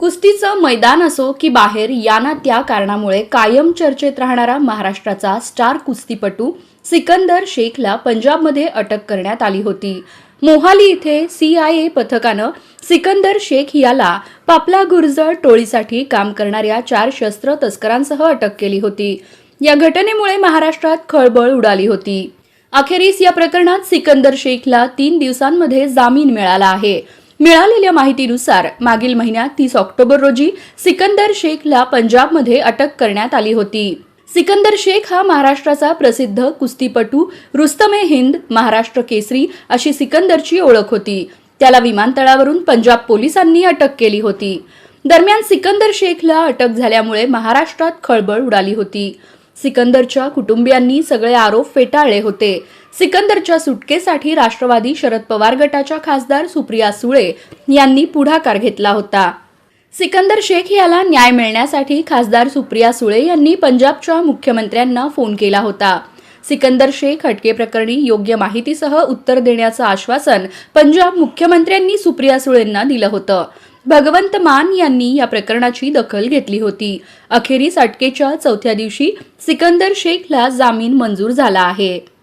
कुस्तीचं मैदान असो की बाहेर याना त्या कारणामुळे कायम चर्चेत राहणारा महाराष्ट्राचा स्टार कुस्तीपटू सिकंदर शेखला पंजाबमध्ये अटक करण्यात आली होती. मोहाली इथे सी आय ए पथकानं सिकंदर शेख याला पापला गुर्जर टोळीसाठी काम करणाऱ्या चार शस्त्र तस्करांसह अटक केली होती. या घटनेमुळे महाराष्ट्रात खळबळ उडाली होती. अखेरीस या प्रकरणात सिकंदर शेखला तीन दिवसांमध्ये जामीन मिळाला आहे. मिळालेल्या माहितीनुसार मागील महिन्यात तीस ऑक्टोबर रोजी सिकंदर शेखला पंजाबमध्ये अटक करण्यात आली होती. सिकंदर शेख हा महाराष्ट्राचा प्रसिद्ध कुस्तीपटू रुस्तमे हिंद महाराष्ट्र केसरी अशी सिकंदरची ओळख होती. त्याला विमानतळावरून पंजाब पोलिसांनी अटक केली होती. दरम्यान सिकंदर शेखला अटक झाल्यामुळे महाराष्ट्रात खळबळ उडाली होती. सिकंदरच्या कुटुंबियांनी सगळे आरोप फेटाळले होते. सिकंदरच्या सुटकेसाठी राष्ट्रवादी शरद पवार गटाच्या खासदार सुप्रिया सुळे यांनी पुढाकार घेतला होता. सिकंदर शेख याला न्याय मिळण्यासाठी खासदार सुप्रिया सुळे यांनी पंजाबच्या मुख्यमंत्र्यांना फोन केला होता. सिकंदर शेख हटके प्रकरणी योग्य माहितीसह उत्तर देण्याचं आश्वासन पंजाब मुख्यमंत्र्यांनी सुप्रिया सुळेंना दिलं होतं. भगवंत मान यांनी या प्रकरणाची दखल घेतली होती. अखेरीस अटकेच्या चौथ्या दिवशी सिकंदर शेखला जामीन मंजूर झाला आहे.